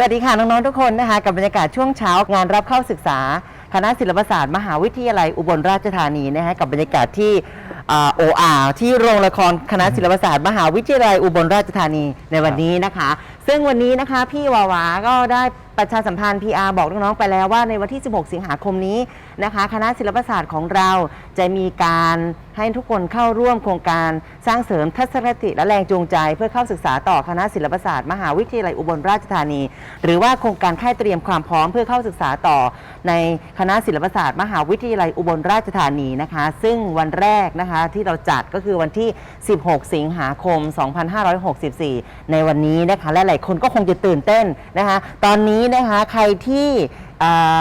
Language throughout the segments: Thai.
สวัสดีค่ะ น้อง ๆ ทุกคนนะคะ กับบรรยากาศช่วงเช้างานรับเข้าศึกษา คณะศิลปศาสตร์ มหาวิทยาลัยอุบลราชธานีนะคะกับบรรยากาศที่โออาที่โรงละครคณะศิลปศาสตร์ มหาวิทยาลัยอุบลราชธานีในวันนี้นะคะ ซึ่งวันนี้นะคะพี่วาวาก็ได้ประชาสัมพันธ์ PR บอกน้อง ๆ ไปแล้วว่าในวันที่ 16 สิงหาคมนี้ นะคะ คณะศิลปศาสตร์ของเราจะมีการให้ทุกคนเข้าร่วมโครงการสร้างเสริมทัศนคติและแรงจูงใจ เพื่อเข้าศึกษาต่อคณะศิลปศาสตร์ มหาวิทยาลัยอุบลราชธานี หรือว่าโครงการค่ายเตรียมความพร้อมเพื่อเข้าศึกษาต่อ ในคณะศิลปศาสตร์ มหาวิทยาลัยอุบลราชธานีนะคะ ซึ่งวันแรกนะคะที่เราจัดก็คือวันที่ 16 สิงหาคม 2564 ในวันนี้นะคะและหลายคนก็คงจะตื่นเต้นนะคะ ตอนนี้นะคะใครที่อ่า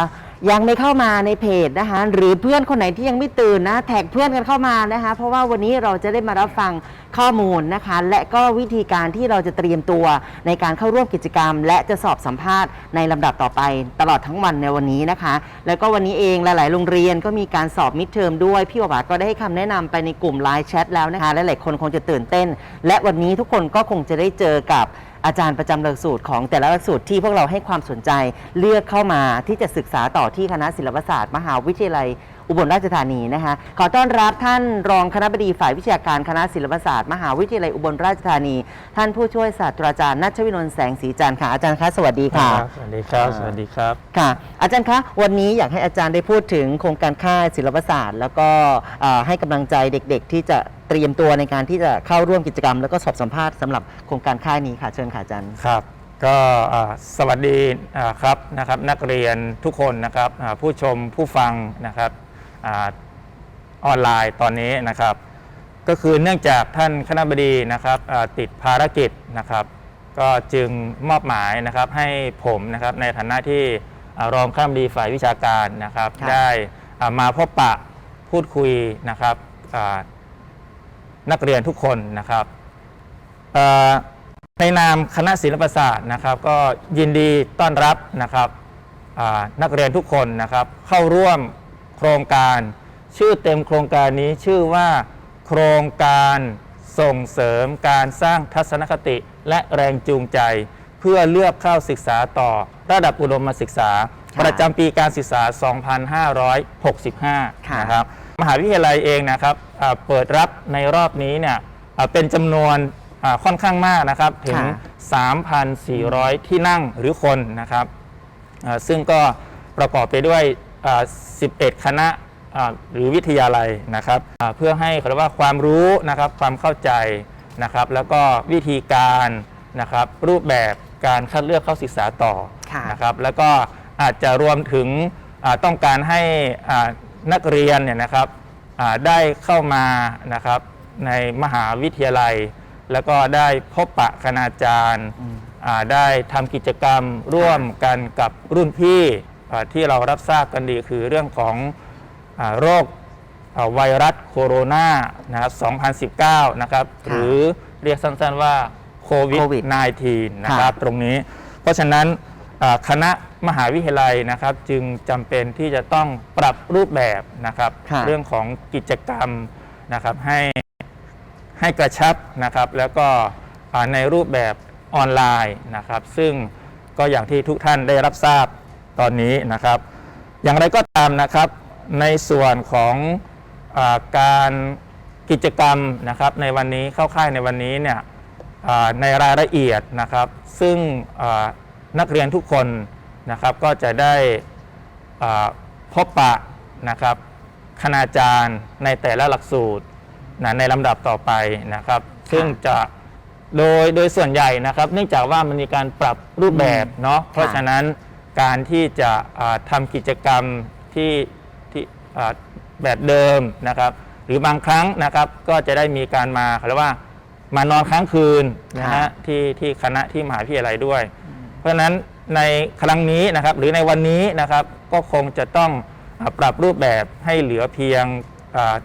ยังไม่เข้ามาในเพจนะคะ หรือเพื่อนคนไหนที่ยังไม่ตื่นนะแท็กเพื่อนกันเข้ามานะคะ เพราะว่าวันนี้เราจะได้มารับฟังข้อมูลนะคะ และก็วิธีการที่เราจะเตรียมตัวในการเข้าร่วมกิจกรรม และจะสอบสัมภาษณ์ในลำดับต่อไปตลอดทั้งวันในวันนี้นะคะ แล้วก็วันนี้เองหลายๆ โรงเรียนก็มีการสอบมิดเทอมด้วย พี่วาวาก็ได้ให้คำแนะนำไปในกลุ่มไลน์แชทแล้วนะคะและหลายคนคงจะตื่นเต้น และวันนี้ทุกคนก็คงจะได้เจอกับ อาจารย์ประจำหลักสูตรของแต่ละหลักสูตรที่พวกเราให้ความสนใจเลือกเข้ามาที่จะศึกษาต่อที่คณะศิลปศาสตร์ มหาวิทยาลัย อุบลราชธานีนะคะ ขอต้อนรับท่านรองคณบดีฝ่ายวิชาการคณะศิลปศาสตร์ มหาวิทยาลัยอุบลราชธานี ท่านผู้ช่วยศาสตราจารย์นัชวินนท์แสงสีจันทร์ค่ะอาจารย์คะสวัสดีค่ะครับสวัสดีครับอ่าสวัสดีครับ ค่ะอาจารย์คะวันนี้อยากให้อาจารย์ได้พูดถึงโครงการค่ายศิลปศาสตร์ แล้วก็เอ่อให้กำลังใจเด็กๆ ที่จะ เตรียมตัวในการที่จะเข้าร่วมกิจกรรม แล้วก็สอบสัมภาษณ์สำหรับโครงการค่ายนี้ค่ะ เชิญค่ะอาจารย์ ครับก็อ่าสวัสดีอ่าครับนะครับนักเรียนทุกคนนะครับอ่าผู้ชมผู้ฟังนะครับอาออนไลน์ตอนนี้นะครับ ก็คือเนื่องจากท่านคณบดีนะครับอ่าติดภารกิจนะครับ ก็จึงมอบหมายนะครับให้ผมนะครับในฐานะที่อ่ารองคณบดีฝ่ายวิชาการนะครับ ครับ ได้อ่ามาพบปะพูดคุยนะครับอ่า นักเรียนทุกคนนะครับเอ่อในนามคณะศิลปศาสตร์นะครับ ก็ยินดีต้อนรับนะครับอ่านักเรียนทุกคนนะครับ เข้าร่วมโครงการ ชื่อเต็มโครงการนี้ชื่อว่า โครงการส่งเสริมการสร้างทัศนคติและแรงจูงใจ เพื่อเลือกเข้าศึกษาต่อระดับอุดมศึกษาค่ะประจำปีการศึกษา 2565ค่ะนะครับ มหาวิทยาลัยเองนะครับอ่าเปิดรับในรอบนี้เนี่ยอ่าเป็นจำนวนอ่าค่อนข้างมากนะครับ ถึงค่ะ3,400 ที่นั่งหรือคนนะครับอ่าซึ่งก็ประกอบไปด้วยอ่า11 คณะอ่าหรือวิทยาลัยนะครับอ่าเพื่อให้เขาเรียกว่าความรู้นะครับความเข้าใจนะครับ แล้วก็วิธีการนะครับ รูปแบบการคัดเลือกเข้าศึกษาต่อค่ะนะครับ แล้วก็อาจจะรวมถึงอ่าต้องการให้อ่า นักเรียนเนี่ยนะครับอ่าได้เข้ามานะครับในมหาวิทยาลัย แล้วก็ได้พบปะคณาจารย์อ่าได้ทำกิจกรรมร่วมกันกับรุ่นพี่อ่าที่เรารับทราบกันดีคือเรื่องของอาโรคอ่าไวรัสโคโรนานะครับ2019 นะครับค่ะหรือเรียกสั้นๆว่าโควิดโควิด 19 นะครับ ตรงนี้ เพราะฉะนั้นอ่า คณะมหาวิทยาลัยนะครับ จึงจำเป็นที่จะต้องปรับรูปแบบนะครับ ค่ะ เรื่องของกิจกรรมนะครับให้ให้กระชับนะครับ แล้วก็อ่าในรูปแบบออนไลน์นะครับ ซึ่งก็อย่างที่ทุกท่านได้รับทราบตอนนี้นะครับ อย่างไรก็ตามนะครับในส่วนของอาการกิจกรรมนะครับในวันนี้เข้าค่ายในวันนี้เนี่ยอ่าในรายละเอียดนะครับ ซึ่งอ่า นักเรียนทุกคนนะครับก็จะได้อ่าพบปะนะครับคณาจารย์ในแต่ละหลักสูตรนะในลำดับต่อไปนะครับ ซึ่งจะโดยโดยส่วนใหญ่นะครับ เนื่องจากว่ามันมีการปรับรูปแบบเนาะเพราะฉะนั้นการที่จะอ่าทำกิจกรรมที่ที่อ่าแบบเดิมนะครับ หรือบางครั้งนะครับก็จะได้มีการมาเขาเรียกว่ามานอนค้างคืนนะค่ะฮะที่ที่คณะที่มหาวิทยาลัยด้วย เพราะฉะนั้นในครั้งนี้นะครับหรือในวันนี้นะครับก็คงจะต้องอาปรับรูปแบบให้เหลือเพียงอ่า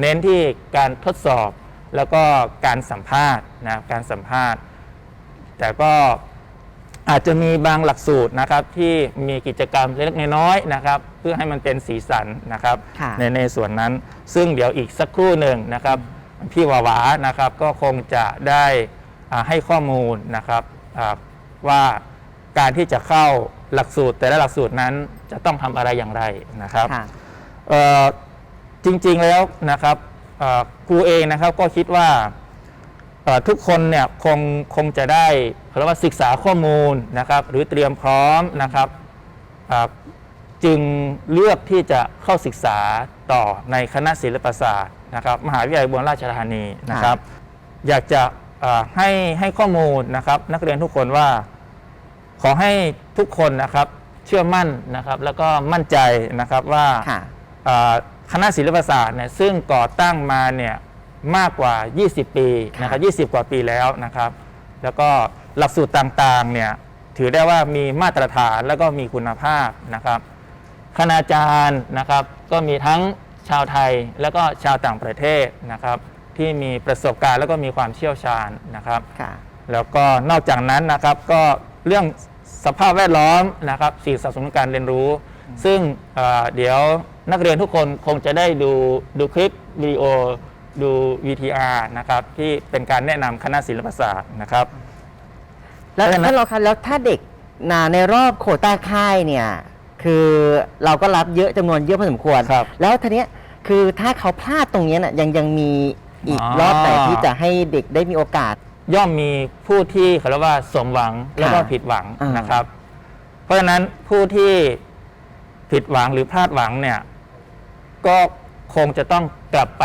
เน้นที่การทดสอบแล้วก็การสัมภาษณ์นะครับการสัมภาษณ์ แต่ก็อาจจะมีบางหลักสูตรนะครับที่มีกิจกรรมเล็กๆน้อยๆนะครับ เพื่อให้มันเป็นสีสันนะครับค่ะในในส่วนนั้น ซึ่งเดี๋ยวอีกสักครู่หนึ่งนะครับพี่วาวานะครับก็คงจะได้อ่าให้ข้อมูลนะครับอ่าว่า การที่จะเข้าหลักสูตร แต่ละหลักสูตรนั้นจะต้องทำอะไรอย่างไรนะครับค่ะ เอ่อจริงๆแล้วนะครับเอ่อครูเองนะครับก็คิดว่าเอ่อทุกคนเนี่ยคงคงจะได้เรียกว่าศึกษาข้อมูลนะครับ หรือเตรียมพร้อมนะครับเอ่อจึงเลือกที่จะเข้าศึกษาต่อในคณะศิลปศาสตร์นะครับมหาวิทยาลัยอุบลราชธานีนะครับ อยากจะเอ่อให้ให้ข้อมูลนะครับ นักเรียนทุกคนว่า ขอให้ทุกคนนะครับเชื่อมั่นนะครับแล้วก็มั่นใจนะครับว่าค่ะ เอ่อคณะศิลปศาสตร์เนี่ยซึ่งก่อตั้งมาเนี่ยมากกว่า 20 ปีนะครับ20 กว่าปีแล้วนะครับ แล้วก็หลักสูตรต่างๆเนี่ยถือได้ว่ามีมาตรฐานแล้วก็มีคุณภาพนะครับ คณาจารย์นะครับก็มีทั้งชาวไทยแล้วก็ชาวต่างประเทศนะครับ ที่มีประสบการณ์แล้วก็มีความเชี่ยวชาญนะครับ ค่ะ แล้วก็นอกจากนั้นนะครับก็ เรื่องสภาพแวดล้อมนะครับสิ่งสนับสนุนการเรียนรู้ ซึ่งเอ่อเดี๋ยวนักเรียนทุกคนคงจะได้ดูดูคลิปวิดีโอดู VTR นะครับที่เป็นการแนะนำคณะศิลปศาสตร์นะครับ แล้วเพราะฉะนั้นท่านรองคะแล้วถ้าเด็กนาในรอบโควต้าค่ายเนี่ย คือเราก็รับเยอะจำนวนเยอะพอสมควร ครับ แล้วทีเนี้ยคือถ้าเขาพลาดตรงเนี้ยน่ะยังยังมีอีกอ๋อรอบไหนที่จะให้เด็กได้มีโอกาส ย่อมมีผู้ที่เขาเรียกว่าสมหวังแล้วก็ค่ะผิดหวังอ่าน นะครับ เพราะฉะนั้นผู้ที่ผิดหวังหรือพลาดหวังเนี่ย ก็คงจะต้องกลับไป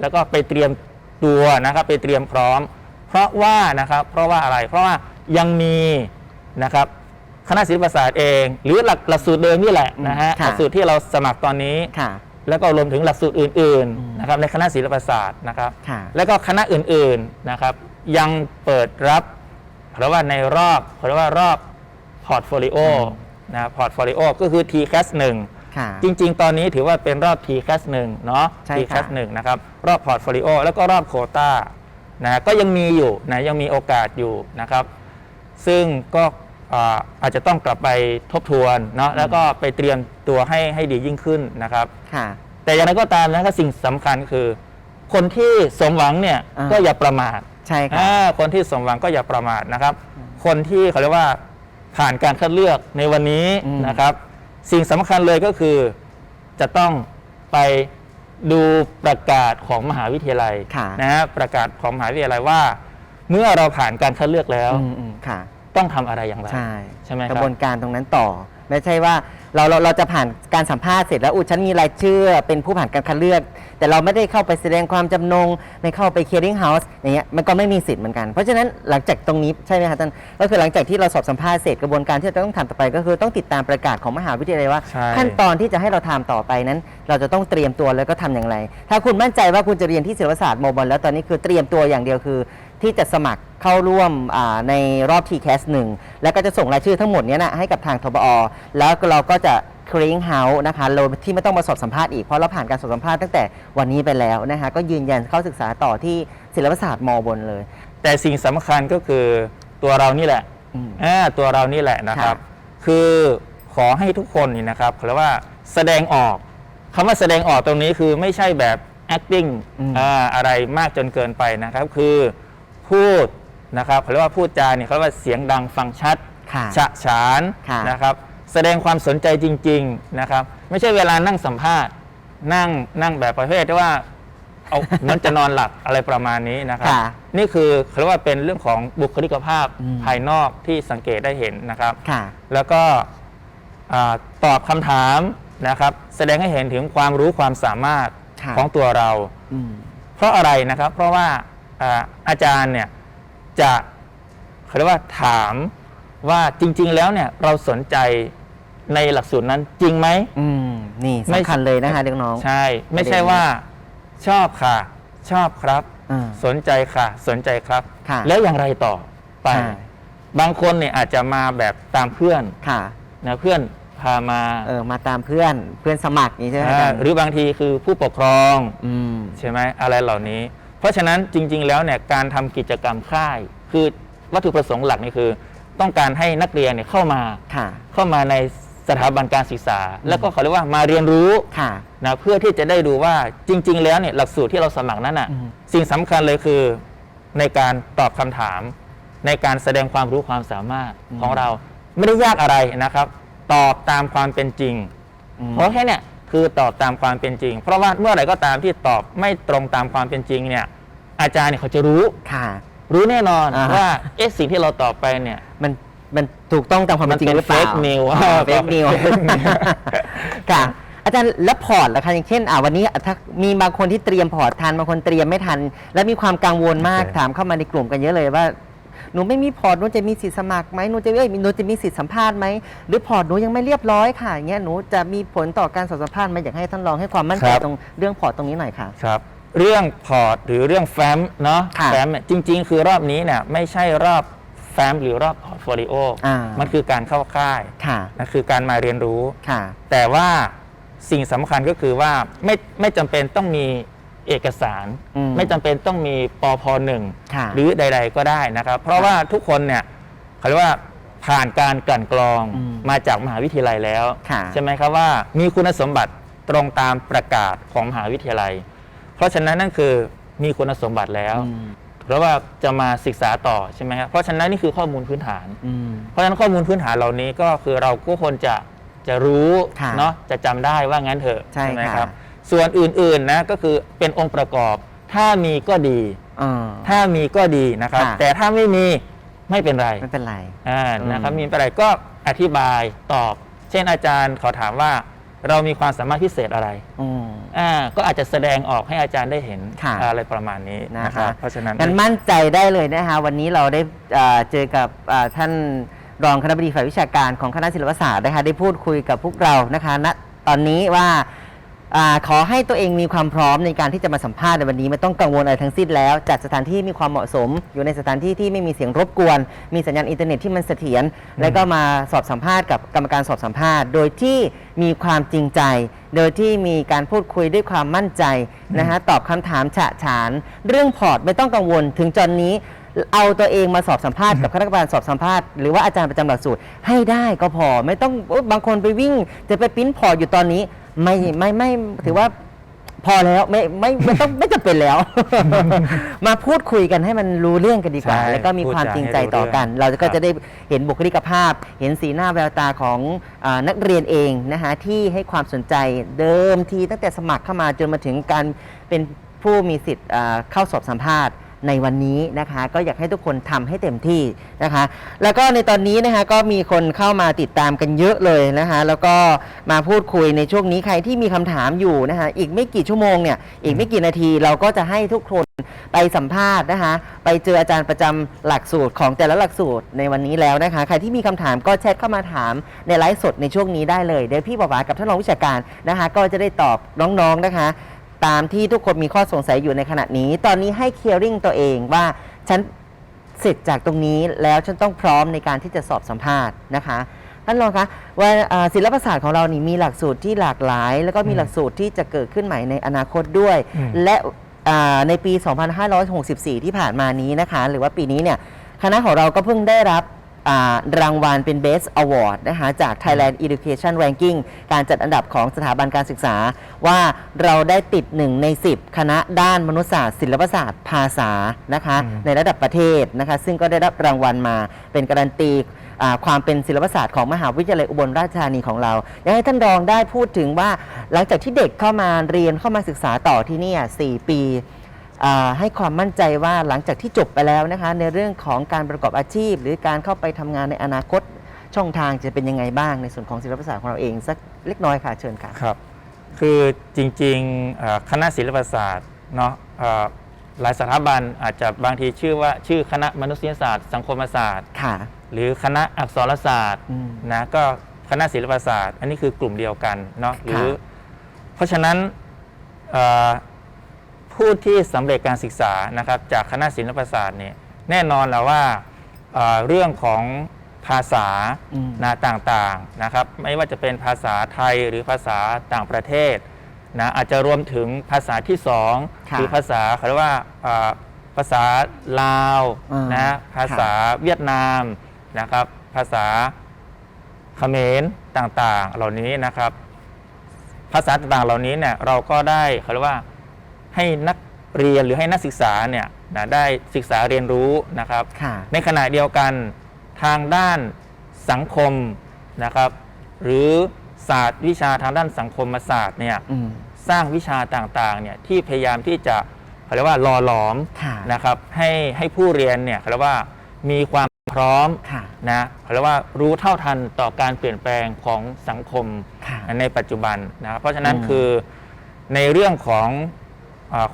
แล้วก็ไปเตรียมตัวนะครับ ไปเตรียมพร้อม เพราะว่านะครับ เพราะว่าอะไร เพราะว่ายังมีนะครับ คณะศิลปศาสตร์เอง หรือหลักหลักสูตรเดิมนี่แหละนะฮะค่ะหลักสูตรที่เราสมัครตอนนี้ ค่ะ แล้วก็รวมถึงหลักสูตรอื่น อืม ๆ นะครับ ในคณะศิลปศาสตร์นะครับ ค่ะ แล้วก็คณะอื่นๆนะครับ ยังเปิดรับเพราะว่าในรอบเพราะว่ารอบพอร์ตโฟลิโอนะพอร์ตโฟลิโอก็คือ TCAS 1ค่ะจริง ๆ ตอนนี้ถือว่าเป็นรอบ TCAS 1เนาะใช่ค่ะ TCAS 1นะครับ รอบพอร์ตโฟลิโอแล้วก็รอบโควต้านะก็ยังมีอยู่นะยังมีโอกาสอยู่นะครับ ซึ่งก็อ่าอาจจะต้องกลับไปทบทวนเนาะแล้วก็ไปเตรียมตัวให้ให้ดียิ่งขึ้นนะครับค่ะแต่อย่างไรก็ตามนะครับสิ่งสำคัญคือ คนที่สมหวังเนี่ยอ่าก็อย่าประมาท ใช่ค่ะอ่าคนที่สมหวังก็อย่าประมาทนะครับ คนที่เขาเรียกว่าผ่านการคัดเลือกในวันนี้อืม นะครับ สิ่งสำคัญเลยก็คือจะต้องไปดูประกาศของมหาวิทยาลัยค่ะ นะฮะประกาศของมหาวิทยาลัยว่า เมื่อเราผ่านการคัดเลือกแล้ว อืมอืมค่ะ ต้องทำอะไรอย่างไร ใช่ใช่ไหมครับกระบวนการตรงนั้นต่อ ไม่ใช่ว่าเราเราเราจะผ่านการสัมภาษณ์เสร็จแล้วอุยฉันมีรายชื่อเป็นผู้ผ่านการคัดเลือก แต่เราไม่ได้เข้าไปแสดงความจำนง ไม่เข้าไป clearing house อย่างเงี้ยมันก็ไม่มีสิทธิ์เหมือนกัน เพราะฉะนั้นหลังจากตรงนี้ใช่ไหมคะท่านก็คือหลังจากที่เราสอบสัมภาษณ์เสร็จกระบวนการที่เราต้องทำต่อไป ก็คือต้องติดตามประกาศของมหาวิทยาลัยว่า ใช่ ขั้นตอนที่จะให้เราทำต่อไปนั้น เราจะต้องเตรียมตัวแล้วก็ทำอย่างไร ถ้าคุณมั่นใจว่าคุณจะเรียนที่ศิลปศาสตร์มบลแล้วตอนนี้คือเตรียมตัวอย่างเดียวคือ ที่จะสมัครเข้าร่วมอ่าในรอบ TCAS 1 แล้วก็จะส่งรายชื่อทั้งหมดเนี้ยนะให้กับทางทบอ แล้วเราก็จะ clearing house นะคะเราที่ไม่ต้องมาสอบสัมภาษณ์อีก เพราะเราผ่านการสอบสัมภาษณ์ตั้งแต่วันนี้ไปแล้วนะคะก็ยืนยันเข้าศึกษาต่อที่ศิลปศาสตร์มบลเลย แต่สิ่งสำคัญก็คือตัวเรานี่แหละอืมอ่าตัวเรานี่แหละนะครับค่ะคือขอให้ทุกคนนี่นะครับเขาเรียกว่าแสดงออกคำว่าแสดงออกตรงนี้คือไม่ใช่แบบ acting อ่าอะไรมากจนเกินไปนะครับ คือ พูดนะครับเขาเรียกว่าพูดจาเนี่ยเขาเรียกว่าเสียงดังฟังชัดค่ะ ฉะฉานค่ะนะครับแสดงความสนใจจริง ๆนะครับ ไม่ใช่เวลานั่งสัมภาษณ์ นั่งนั่งแบบประเภทที่ว่าเอา เหมือนจะนอนหลับอะไรประมาณนี้นะครับ ค่ะนี่คือเขาเรียกว่าเป็นเรื่องของบุคลิกภาพอืม ภายนอกที่สังเกตได้เห็นนะครับ ค่ะ แล้วก็อ่าตอบคำถามนะครับ แสดงให้เห็นถึงความรู้ความสามารถค่ะ ของตัวเรา อืม เพราะอะไรนะครับ เพราะว่า อ่าอาจารย์เนี่ยจะเขาเรียกว่าถามว่าจริง ๆ แล้วเนี่ยเราสนใจในหลักสูตรนั้นจริงไหม อืมนี่ไม่ สำคัญเลยนะคะเด็กน้อง ใช่ ไม่ใช่ว่าชอบค่ะ ชอบครับ อ่าสนใจค่ะ สนใจครับ ค่ะแล้วอย่างไรต่อไปใช่บางคนเนี่ยอาจจะมาแบบตามเพื่อนค่ะ นะเพื่อนพามาเออมาตามเพื่อนเพื่อนสมัครนี่ใช่ไหมอ่าอาจารย์หรือบางทีคือผู้ปกครอง อืม ใช่ไหมอะไรเหล่านี้ เพราะฉะนั้นจริง ๆ แล้วเนี่ยการทำกิจกรรมค่าย คือวัตถุประสงค์หลักนี่คือ ต้องการให้นักเรียนเนี่ยเข้ามาค่ะเข้ามาในสถาบันการศึกษา แล้วก็เขาเรียกว่ามาเรียนรู้ค่ะนะเพื่อที่จะได้ดูว่าจริง ๆ แล้วเนี่ยหลักสูตรที่เราสมัครนั้นอะอืมสิ่งสำคัญเลยคือในการตอบคำถาม ในการแสดงความรู้ความสามารถของเราไม่ได้ยากอะไรนะครับ ตอบตามความเป็นจริงอืมเพราะแค่เนี่ย คือตอบตามความเป็นจริง เพราะว่าเมื่อไหร่ก็ตามที่ตอบไม่ตรงตามความเป็นจริงเนี่ย อาจารย์เนี่ยเขาจะรู้ ค่ะ รู้แน่นอนอ่าฮะ ว่าเอ๊ะสิ่งที่เราตอบไปเนี่ย มันมันถูกต้องตามความเป็นจริงหรือเปล่า fake news เฟกนิว fake news ค่ะ อาจารย์แล้วพอร์ตล่ะคะอย่างเช่นอ่าวันนี้ถ้ามีบางคนที่เตรียมพอร์ตทันบางคนเตรียมไม่ทัน และมีความกังวลมากโอเค ถามเข้ามาในกลุ่มกันเยอะเลยว่า หนูไม่มีพอร์ตหนูจะมีสิทธิ์สมัครไหมหนูจะเอ้ยหนูจะมีสิทธิ์สัมภาษณ์ไหมหรือพอร์ตหนูยังไม่เรียบร้อยค่ะอย่างเงี้ยหนูจะมีผลต่อการสอบสัมภาษณ์ไหมอยากให้ท่านรองให้ความมั่นใจครับ ตรงเรื่องพอร์ตตรงนี้หน่อยค่ะ ครับ เรื่องพอร์ตหรือเรื่องแฟ้มเนาะค่ะแฟ้มเนี่ยจริง ๆ คือรอบนี้เนี่ยไม่ใช่รอบแฟ้มหรือรอบพอร์ตโฟลิโออ่ามันคือการเข้าค่ายค่ะนะคือการมาเรียนรู้ ค่ะ แต่ว่าสิ่งสำคัญก็คือว่าไม่ไม่จำเป็นต้องมี เอกสาร อืมไม่จำเป็นต้องมีปพหนึ่งค่ะหรือใด ๆ ก็ได้นะครับ เพราะว่าทุกคนเนี่ยเขาเรียกว่าผ่านการกลั่นกรองอืมมาจากมหาวิทยาลัยแล้ว ค่ะ ใช่ไหมครับว่ามีคุณสมบัติตรงตามประกาศของมหาวิทยาลัย เพราะฉะนั้นนั่นคือมีคุณสมบัติแล้ว อืมเพราะว่าจะมาศึกษาต่อใช่ไหมครับเพราะฉะนั้นนี่คือข้อมูลพื้นฐาน อืม เพราะฉะนั้นข้อมูลพื้นฐานเหล่านี้ก็คือเราก็ควรจะจะรู้ค่ะเนาะจะจำได้ว่างั้นเถอะใช่ไหมค่ะ ครับ ส่วนอื่นๆนะก็คือเป็นองค์ประกอบ ถ้ามีก็ดี อ่า ถ้ามีก็ดีนะครับ ค่ะ แต่ถ้าไม่มีไม่เป็นไร ไม่เป็นไร อ่าอืมนะครับมีอะไรก็อธิบายตอบ เช่นอาจารย์ขอถามว่า เรามีความสามารถพิเศษอะไรอืม อ่าก็อาจจะแสดงออกให้อาจารย์ได้เห็นค่ะ อะไรประมาณนี้นะคะนะครับเพราะฉะนั้น งั้นมั่นใจได้เลยนะคะ วันนี้เราได้เอ่อเจอกับเอ่อท่านรองคณะบดีฝ่ายวิชาการของคณะศิลปศาสตร์นะคะได้พูดคุยกับพวกเรานะคะณตอนนี้ว่า อาขอให้ตัวเองมีความพร้อมในการที่จะมาสัมภาษณ์ในวันนี้ไม่ต้องกังวลอะไรทั้งสิ้นแล้ว จัดสถานที่มีความเหมาะสม อยู่ในสถานที่ที่ไม่มีเสียงรบกวน มีสัญญาณอินเทอร์เน็ตที่มันเสถียรแล้วก็มาสอบสัมภาษณ์กับกรรมการสอบสัมภาษณ์ โดยที่มีความจริงใจ โดยที่มีการพูดคุยด้วยความมั่นใจนะฮะตอบคำถามฉะฉาน เรื่องพอร์ตไม่ต้องกังวลถึงจอนนี้ เอาตัวเองมาสอบสัมภาษณ์กับคณะกรรมการสอบสัมภาษณ์หรือว่าอาจารย์ประจำหลักสูตรให้ได้ก็พอไม่ต้องบางคนไปวิ่ง จะไปปริ้นพอร์ตอยู่ตอนนี้ ไม่ไม่ไม่ถือว่าพอแล้วไม่ไม่ไม่ต้องไม่จำเป็นแล้ว มาพูดคุยกันให้มันรู้เรื่องกันดีกว่า ใช่แล้วก็มีความจริงใจต่อกันพูดจาให้รู้เรื่องเราก็ครับจะได้เห็นบุคลิกภาพ เห็นสีหน้าแววตาของอานักเรียนเองนะคะที่ให้ความสนใจเดิมทีตั้งแต่สมัครเข้ามาจนมาถึงการเป็นผู้มีสิทธิ์อ่าเข้าสอบสัมภาษณ์ ในวันนี้นะคะ ก็อยากให้ทุกคนทำให้เต็มที่นะคะ แล้วก็ในตอนนี้นะคะก็มีคนเข้ามาติดตามกันเยอะเลยนะคะ แล้วก็มาพูดคุยในช่วงนี้ใครที่มีคำถามอยู่นะคะ อีกไม่กี่ชั่วโมงเนี่ยอีกไม่กี่นาทีเราก็จะให้ทุกคนไปสัมภาษณ์นะคะ ไปเจออาจารย์ประจำหลักสูตรของแต่ละหลักสูตรในวันนี้แล้วนะคะ ใครที่มีคำถามก็แชทเข้ามาถามในไลฟ์สดในช่วงนี้ได้เลยเดี๋ยวพี่บอกว่ากับท่านรองวิชาการนะคะ ก็จะได้ตอบน้องๆนะคะ ตามที่ทุกคนมีข้อสงสัยอยู่ในขณะนี้ ตอนนี้ให้เคลียร์ริ่งตัวเองว่าฉันเสร็จจากตรงนี้แล้วฉันต้องพร้อมในการที่จะสอบสัมภาษณ์นะคะท่านรองคะว่าเอ่อศิลปศาสตร์ของเรานี่มีหลักสูตรที่หลากหลาย แล้วก็มีหลักสูตรที่จะเกิดขึ้นใหม่ในอนาคตด้วยอืมและอ่าในปี 2564 ที่ผ่านมานี้นะคะ หรือว่าปีนี้เนี่ยคณะของเราก็เพิ่งได้รับอ่า รางวัลเป็น Best Award นะคะจาก Thailand Education Ranking การจัดอันดับของสถาบันการศึกษา ว่าเราได้ติด 1 ใน 10 คณะด้านมนุษยศาสตร์ ศิลปศาสตร์ ภาษานะคะอืมในระดับประเทศนะคะซึ่งก็ได้รับรางวัลมาเป็นการันตีอ่าความเป็นศิลปศาสตร์ของมหาวิทยาลัยอุบลราชธานีของเรา อยากให้ท่านรองได้พูดถึงว่าหลังจากที่เด็กเข้ามาเรียนเข้ามาศึกษาต่อที่เนี่ย4ปีอ่า ให้ความมั่นใจว่าหลังจากที่จบไปแล้วนะคะ ในเรื่องของการประกอบอาชีพ หรือการเข้าไปทำงานในอนาคตช่องทางจะเป็นยังไงบ้างในส่วนของศิลปศาสตร์ของเราเองสักเล็กน้อยค่ะเชิญค่ะครับ คือจริงๆเอ่อคณะศิลปศาสตร์เนาะเอ่อหลายสถาบันอาจจะบางทีชื่อว่าชื่อคณะมนุษยศาสตร์สังคมศาสตร์ค่ะ หรือคณะอักษรศาสตร์อืมนะก็คณะศิลปศาสตร์ อันนี้คือกลุ่มเดียวกันเนาะหรือ เพราะฉะนั้นเอ่อ ผู้ที่สำเร็จการศึกษานะครับจากคณะศิลปศาสตร์เนี่ยแน่นอนแล้วว่าเอ่อเรื่องของภาษาอืม นะต่างๆนะครับ ไม่ว่าจะเป็นภาษาไทยหรือภาษาต่างประเทศนะอาจจะรวมถึงภาษาที่สองค่ะหรือภาษาเขาเรียกว่าเอ่อภาษาลาวอ่านนะภาษาเวียดนามนะครับ ภาษาเขมรต่างๆ เหล่านี้นะครับ ภาษาต่างๆเหล่านี้เนี่ยเราก็ได้เขาเรียกว่า ให้นักเรียนหรือให้นักศึกษาเนี่ยนะได้ศึกษาเรียนรู้นะครับ ค่ะ ในขณะเดียวกันทางด้านสังคมนะครับ หรือศาสตร์วิชาทางด้านสังคมศาสตร์เนี่ยอืม สร้างวิชาต่างๆเนี่ยที่พยายามที่จะเขาเรียกว่าหล่อหลอมค่ะ นะครับให้ให้ผู้เรียนเนี่ยเขาเรียกว่ามีความพร้อมค่ะ นะเขาเรียกว่ารู้เท่าทันต่อการเปลี่ยนแปลงของสังคม ค่ะ ในปัจจุบันนะครับเพราะฉะนั้นอืม คือในเรื่องของอา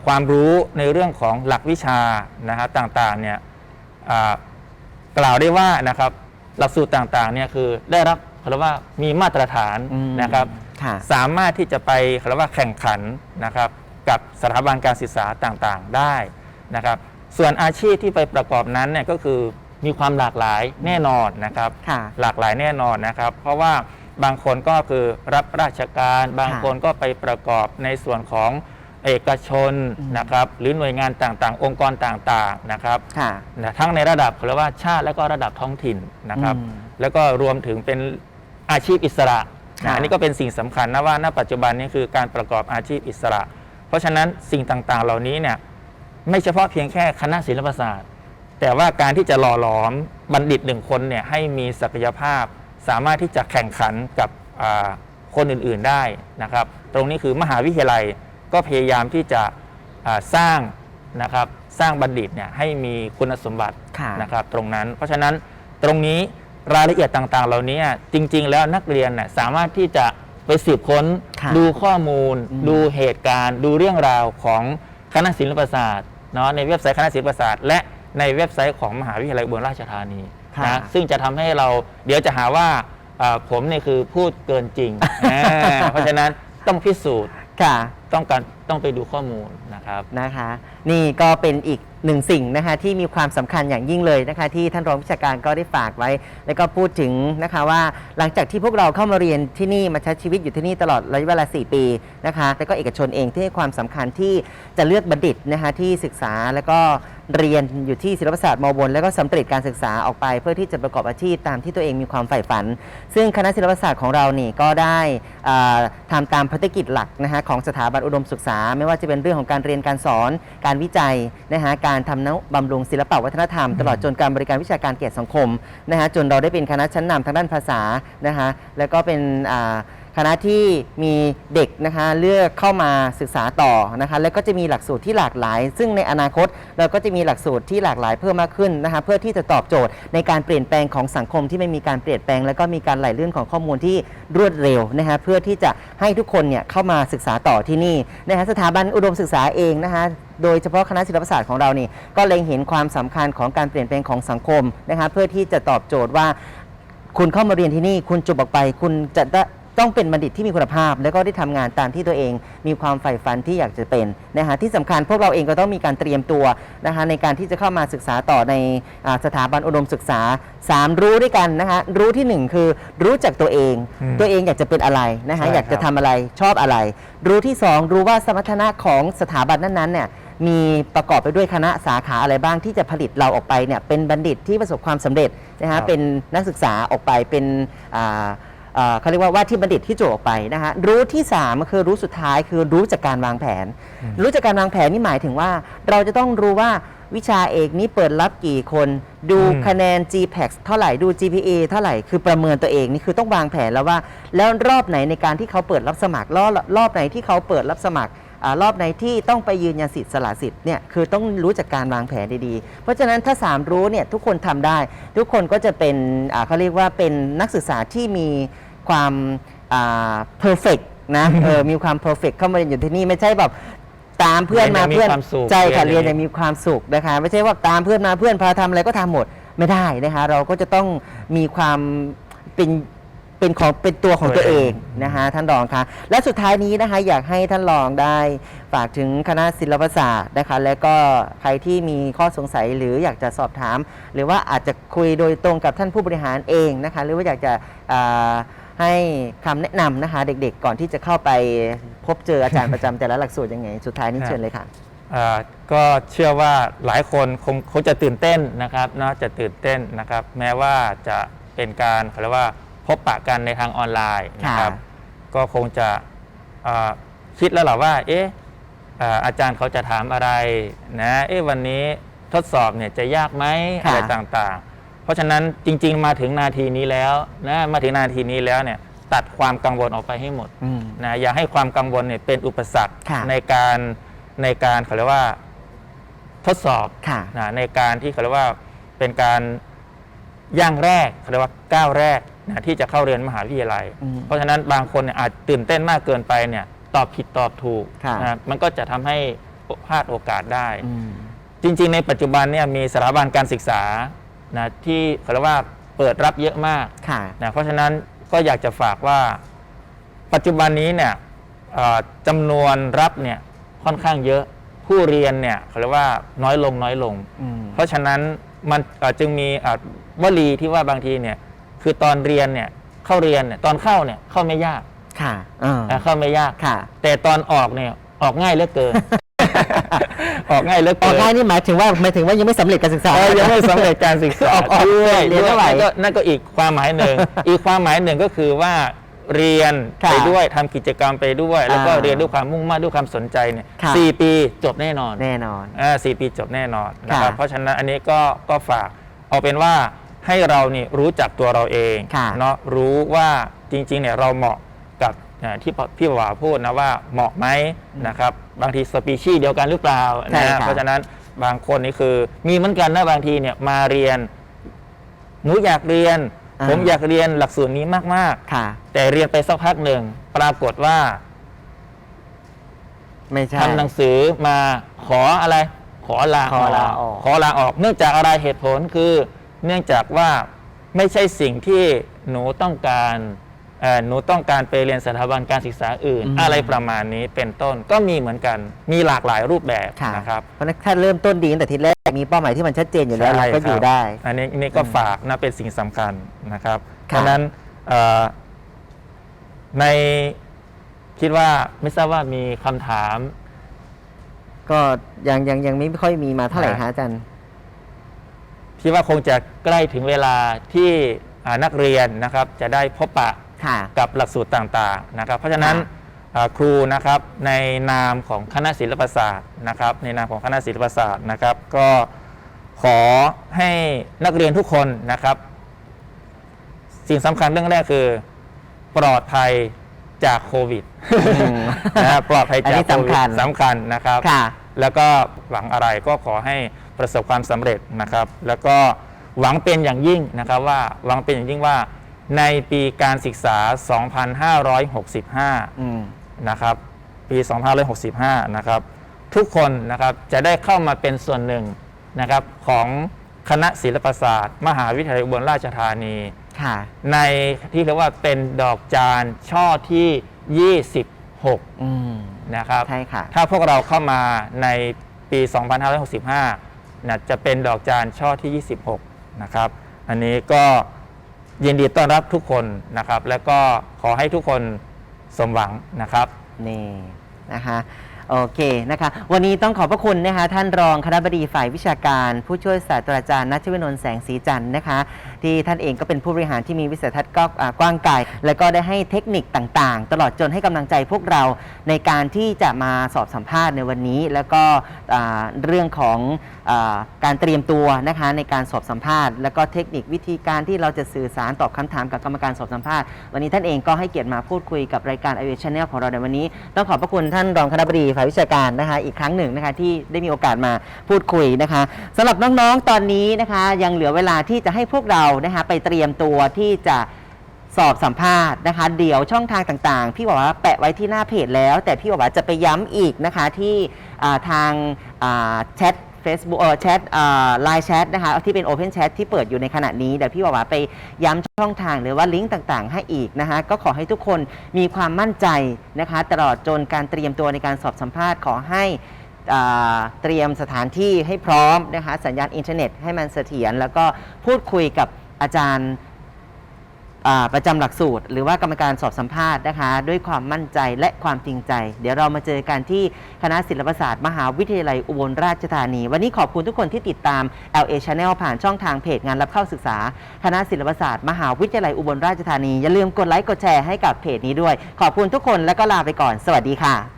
ความรู้ในเรื่องของหลักวิชานะครับต่างๆเนี่ยอ่ากล่าวได้ว่านะครับหลักสูตรต่างๆเนี่ยคือได้รับเขาเรียกว่ามีมาตรฐานอืมนะครับค่ะสามารถที่จะไปเขาเรียกว่าแข่งขันนะครับกับสถาบันการศึกษาต่างๆได้นะครับส่วนอาชีพที่ไปประกอบนั้นเนี่ยก็คือมีความหลากหลายแน่นอนนะครับค่ะหลากหลายแน่นอนนะครับ เพราะว่าบางคนก็คือรับราชการ บางคนก็ไปประกอบในส่วนของ เอกชนอืม นะครับหรือหน่วยงานต่างๆ องค์กรต่างๆนะครับค่ะนะทั้งในระดับเขาเรียกว่าชาติและก็ระดับท้องถิ่นนะครับ อืม แล้วก็รวมถึงเป็นอาชีพอิสระค่ะนะอันนี้ก็เป็นสิ่งสำคัญนะว่าณปัจจุบันนี้คือการประกอบอาชีพอิสระ เพราะฉะนั้นสิ่งต่างๆ เหล่านี้เนี่ยไม่เฉพาะเพียงแค่คณะศิลปศาสตร์ แต่ว่าการที่จะหล่อหลอมบัณฑิตหนึ่งคนเนี่ยให้มีศักยภาพ สามารถที่จะแข่งขันกับอ่าคนอื่นๆได้นะครับ ตรงนี้คือมหาวิทยาลัย ก็พยายามที่จะอ่าสร้างนะครับสร้างบัณฑิตเนี่ยให้มีคุณสมบัติค่ะนะครับตรงนั้น เพราะฉะนั้นตรงนี้รายละเอียดต่างๆ เหล่านี้จริง ๆ แล้วนักเรียนน่ะสามารถที่จะไปสืบค้นค่ะดูข้อมูลอืมดูเหตุการณ์ ดูเรื่องราวของคณะศิลปศาสตร์เนาะในเว็บไซต์คณะศิลปศาสตร์ และในเว็บไซต์ของมหาวิทยาลัยอุบลราชธานีค่ะนะซึ่งจะทำให้เราเดี๋ยวจะหาว่าอ่าผมเนี่ยคือพูดเกินจริงอ่าเพราะฉะนั้นต้องพิสูจน์ค่ะ ต้องการต้องไปดูข้อมูลนะครับ นะคะ นี่ก็เป็นอีกหนึ่งสิ่งนะคะที่มีความสำคัญอย่างยิ่งเลยนะคะ ที่ท่านรองวิชาการก็ได้ฝากไว้ แล้วก็พูดถึงนะคะว่าหลังจากที่พวกเราเข้ามาเรียนที่นี่มาใช้ชีวิตอยู่ที่นี่ตลอดระยะเวลา 4 ปีนะคะแล้วก็เอกชนเองที่ให้ความสำคัญที่จะเลือกบัณฑิตนะคะที่ศึกษาแล้วก็ เรียนอยู่ที่ศิลปศาสตร์มบน แล้วก็สำเร็จการศึกษาออกไป เพื่อที่จะประกอบอาชีพตามที่ตัวเองมีความใฝ่ฝัน ซึ่งคณะศิลปศาสตร์ของเรานี่ก็ได้ทำาตามภารกิจหลักนะคะของสถาบันอุดมศึกษา ไม่ว่าจะเป็นเรื่องของการเรียนการสอน การวิจัยนะคะการทำนุบำรุงศิลปวัฒนธรรม ตลอดจนการบริการวิชาการเกียรติสังคมนะคะจนเราได้เป็นคณะชั้นนำทางด้านภาษานะคะแล้วก็เป็นอ่า คณะที่มีเด็กนะคะเลือกเข้ามาศึกษาต่อนะคะแล้วก็จะมีหลักสูตรที่หลากหลาย ซึ่งในอนาคตเราก็จะมีหลักสูตรที่หลากหลายเพิ่มมากขึ้นนะคะเพื่อที่จะตอบโจทย์ในการเปลี่ยนแปลงของสังคมที่ไม่มีการเปลี่ยนแปลง แล้วก็มีการไหลเลื่อนของข้อมูลที่รวดเร็วนะคะเพื่อที่จะให้ทุกคนเนี่ยเข้ามาศึกษาต่อที่นี่นะคะสถาบันอุดมศึกษาเองนะคะโดยเฉพาะคณะศิลปศาสตร์ของเรานี่ก็เล็งเห็นความสำคัญของการเปลี่ยนแปลงของสังคมนะคะเพื่อที่จะตอบโจทย์ว่าคุณเข้ามาเรียนที่นี่ คุณจบออกไป คุณจะได้ ต้องเป็นบัณฑิตที่มีคุณภาพ แล้วก็ได้ทำงานตามที่ตัวเอง มีความใฝ่ฝันที่อยากจะเป็นนะคะที่สำคัญพวกเราเองก็ต้องมีการเตรียมตัวนะคะในการที่จะเข้ามาศึกษาต่อในอ่าสถาบันอุดมศึกษา 3 รู้ด้วยกันนะคะรู้ที่1 คือรู้จักตัวเอง อืมตัวเองอยากจะเป็นอะไรนะคะใช่อยากจะครับ ทำอะไรชอบอะไร รู้ที่ 2 รู้ว่าสมรรถนะของสถาบันนั้นๆเนี่ยมีประกอบไปด้วยคณะสาขาอะไรบ้างที่จะผลิตเราออกไปเนี่ยเป็นบัณฑิตที่ประสบความสำเร็จนะครัคะบ เป็นนักศึกษาออกไปเป็นอ่าอ่า เขาเรียกว่าว่าที่บัณฑิตที่จบออกไปนะคะรู้ที่3ก็คือรู้สุดท้ายคือรู้จากการวางแผน รู้จากการวางแผนนี่หมายถึงว่า เราจะต้องรู้ว่าวิชาเอกนี้เปิดรับกี่คน ดูอืมคะแนน GPAX เท่าไหร่ดู GPA เท่าไหร่คือประเมินตัวเองนี่คือต้องวางแผนแล้วว่า แล้วรอบไหนในการที่เขาเปิดรับสมัครรอบรอบไหนที่เขาเปิดรับสมัครอารอบไหนที่ต้องไปยืนยันสิทธิ์สละสิทธิ์เนี่ยคือต้องรู้จากการวางแผนดีๆ เพราะฉะนั้นถ้า 3 รู้เนี่ยทุกคนทำได้ ทุกคนก็จะเป็นอ่าเขาเรียกว่าเป็นนักศึกษาที่มี ความอ่า perfect นะเออมีความ perfect เข้ามาเรียนอยู่ที่นี่ไม่ใช่แบบตามเพื่อนมาเรียนอย่างมีเพื่อนความสุขใช่ค่ะเรีเรียยนนออย่างย่างมีความสุขนะคะ ไม่ใช่ว่าตามเพื่อนมาเพื่อนพาทำอะไรก็ทำหมดไม่ได้นะคะเราก็จะต้องมีความเป็นเป็นของเป็นตัวของตัวเองนะคะท่านรองคะและสุดท้ายนี้นะคะอยากให้ท่านรองได้ฝากถึงคณะศิลปศาสตร์นะคะ และก็ใครที่มีข้อสงสัยหรืออยากจะสอบถาม หรือว่าอาจจะคุยโดยตรงกับท่านผู้บริหารเองนะคะ หรือว่าอยากจะอ่า ให้คำแนะนำนะคะเด็กๆ ก่อนที่จะเข้าไปพบเจออาจารย์ประจำแต่ละหลักสูตรยังไง สุดท้ายนี้ครับเชิญเลยค่ะอ่าก็เชื่อว่าหลายคนคงคงจะตื่นเต้นนะครับเนาะจะตื่นเต้นนะครับ แม้ว่าจะเป็นการเขาเรียกว่าพบปะกันในทางออนไลน์นะครับค่ะก็คงจะอ่าคิดแล้วหรอว่า เอ๊ะอ่าอาจารย์เขาจะถามอะไรนะเอ๊ะวันนี้ทดสอบเนี่ยจะยากไหมค่ะอะไรต่างๆเพเพ ราะฉะนั้นจริง ๆ มาถึงนาทีนี้แล้วนะมาถึงนาทีนี้แล้วเนี่ยตัดความกังวลออกไปให้หมดอืม นะอย่าให้ความกังวลเนี่ยเป็นอุปสรรคค่ะ ในการในการเขาเรียกว่าทดสอบค่ะ นะในการที่เขาเรียกว่าเป็นการย่างแรกเขาเรียกว่าก้าวแรกนะที่จะเข้าเรียนมหาวิทยาลัย อืมเพราะฉะนั้นบางคนเนี่ยอาจตื่นเต้นมากเกินไปเนี่ยตอบผิดตอบถูกค่ะ นะมันก็จะทำให้พลาดโอกาสได้ อืม จริงๆ ในปัจจุบันเนี่ยมีสถาบันการศึกษา นะที่เขาเรียกว่าเปิดรับเยอะมากค่ะ นะเพราะฉะนั้นก็อยากจะฝากว่าปัจจุบันนี้เนี่ยเอ่อจำนวนรับเนี่ยค่อนข้างเยอะผู้เรียนเนี่ยเขาเรียกว่าน้อยลงน้อยลง อืม เพราะฉะนั้นมันเอ่อจึงมีอะวลีที่ว่าบางทีเนี่ยคือตอนเรียนเนี่ยเข้าเรียนเนี่ยตอนเข้าเนี่ยเข้าไม่ยากค่ะอ่านะเข้าไม่ยาก ค่ะ แต่ตอนออกเนี่ยออกง่ายเหลือเกิน ออกง่ายเหลือออเกิกน ง่ายนี่หมายถึงว่าหมายถึงว่ายังไม่สำเร็จการศึกษา เออยังไม่สำเร็จการศึกษาออกออกด้วยเรียนด้ไม่วยไหวนั่นก็นั่นก็อีกความหมายหนึ่ง อีกความหมายหนึ่งก็คือว่าเรียนค่ะไปด้วยทำกิจกรรมไปด้วย แล้วก็อ่าเรียนด้วยความมุ่งมั่นด้วยความสนใจเนี่ยค่ะ สี่ปีจบแน่นอนแน่นอน อ่าสี่ปีจบแน่นอนนะครับค่ะเพราะฉะนั้นอันนี้ก็ก็ฝากเอาเป็นว่าให้เรานี่รู้จักตัวเราเองค่ะ เนาะรู้ว่าจริงๆเนี่ยเราเหมาะ กับอ่าที่พี่หวาพูดนะว่าเหมาะไหมนะครับบางทีสปีชีส์เดียวกันหรือเปล่าใช่นะค่ะเพราะฉะนั้นบางคนนี่คือ มีเหมือนกันนะบางทีเนี่ยมาเรียนหนูอยากเรียนผมอยากเรียนหลักสูตรนี้มากค่ะ ๆ แต่เรียนไปสักพักหนึ่งปรากฏว่าไม่ใช่ ทำหนังสือมาขออะไร ขอลาขอลาออก ขอลาออก เนื่องจากอะไรเหตุผลคือ เนื่องจากว่าไม่ใช่สิ่งที่หนูต้องการเอ่อ หนูต้องการไปเรียนสถาบันการศึกษาอื่นอืมอะไรประมาณนี้เป็นต้นก็มีเหมือนกันมีหลากหลายรูปแบบค่ะนะครับเพราะฉะนั้นถ้าเริ่มต้นดีตั้งแต่ทีแรกมีเป้าหมายที่มันชัดเจนอยู่แล้วเราก็อยู่ใช่ครับได้ อันนี้อันนี้ก็ฝากนะเป็นสิ่งสำคัญนะครับเพค่ะราะฉะนั้นเอ่อในคิดว่าไม่ทราบว่ามีคำถาม ก็ยังยังยังไม่ค่อยมีมาเท่าไหร่อ่าฮะอาจารย์คิดว่าคงจะใกล้ถึงเวลาที่อ่านักเรียนนะครับ จะได้พบปะ ค่ะ กับหลักสูตรต่างๆนะครับ เพราะฉะนั้นค่ะอ่าครูนะครับในนามของคณะศิลปศาสตร์นะครับ ในนามของคณะศิลปศาสตร์นะครับ ก็ขอให้นักเรียนทุกคนนะครับ สิ่งสำคัญเรื่องแรกคือ ปลอดภัยจากโควิดอืมนะฮะปลอดภัยอันจากนี้โควิสำคัดญสำคัญนะครับค่ะแล้วก็หวังอะไรก็ขอให้ประสบความสำเร็จนะครับ แล้วก็หวังเป็นอย่างยิ่งนะครับว่าหวังเป็นอย่างยิ่งว่า ในปีการศึกษา 2565 อืม นะครับ ปี 2565 นะครับ ทุกคนนะครับจะได้เข้ามาเป็นส่วนหนึ่งนะครับของคณะศิลปศาสตร์ มหาวิทยาลัยอุบลราชธานี ค่ะ ในที่เรียกว่าเป็นดอกจานช่อที่ 26 อืม นะครับ ใช่ค่ะ ถ้าพวกเราเข้ามาในปี 2565นะจะเป็นดอกจานช่อที่ 26 นะครับ อันนี้ก็ ยินดีต้อนรับทุกคนนะครับ แล้วก็ขอให้ทุกคนสมหวังนะครับ นี่นะคะ โอเคนะคะ วันนี้ต้องขอบพระคุณนะคะ ท่านรองคณบดีฝ่ายวิชาการ ผู้ช่วยศาสตราจารย์นัชวินนท์แสงสีจันทร์นะคะ ที่ท่านเองก็เป็นผู้บริหารที่มีวิสัยทัศน์ก็อ่ากว้างไกลและก็ได้ให้เทคนิคต่างๆ ตลอดจนให้กำลังใจพวกเราในการที่จะมาสอบสัมภาษณ์ในวันนี้ แล้วก็อ่าเรื่องของอาการเตรียมตัวนะคะ ในการสอบสัมภาษณ์ แล้วก็เทคนิควิธีการที่เราจะสื่อสารตอบคำถามกับกรรมการสอบสัมภาษณ์ วันนี้ท่านเองก็ให้เกียรติมาพูดคุยกับรายการ i อ Channel ของเราในวันนี้ ต้องขอบพระคุณท่านรองคณบดีาวิชาการนะคะ อีกครั้งหนึ่งนะคะที่ได้มีโอกาสมาพูดคุยนะคะสำหรับน้องๆตอนนี้นะคะ ยังเหลือเวลาที่จะให้พวกเรานะคะไปเตรียมตัวที่จะสอบสัมภาษณ์นะคะ เดี๋ยวช่องทางต่างๆ พี่บอกว่าแปะไว้ที่หน้าเพจแล้ว แต่พี่บอกว่าจะไปย้ำอีกนะคะที่ทางแชท Facebook เออแชทไลน์แชทนะคะที่เป็น Open Chat ที่เปิดอยู่ในขณะนี้ เดี๋ยวพี่บอกว่าไปย้ำช่องทางหรือว่าลิงก์ต่างๆ ให้อีกนะคะก็ขอให้ทุกคนมีความมั่นใจนะคะตลอดจนการเตรียมตัวในการสอบสัมภาษณ์ขอให้อ่าเตรียมสถานที่ให้พร้อมนะคะสัญญาณอินเทอร์เน็ตให้มันเสถียรแล้วก็พูดคุยกับอาจารย์ ประจำหลักสูตร หรือว่ากรรมการสอบสัมภาษณ์นะคะ ด้วยความมั่นใจและความจริงใจ เดี๋ยวเรามาเจอกันที่คณะศิลปศาสตร์ มหาวิทยาลัยอุบลราชธานี วันนี้ขอบคุณทุกคนที่ติดตาม LA Channel ผ่านช่องทางเพจงานรับเข้าศึกษา คณะศิลปศาสตร์ มหาวิทยาลัยอุบลราชธานีอย่าลืมกดไลค์กดแชร์ให้กับเพจนี้ด้วย ขอบคุณทุกคนและก็ลาไปก่อน สวัสดีค่ะ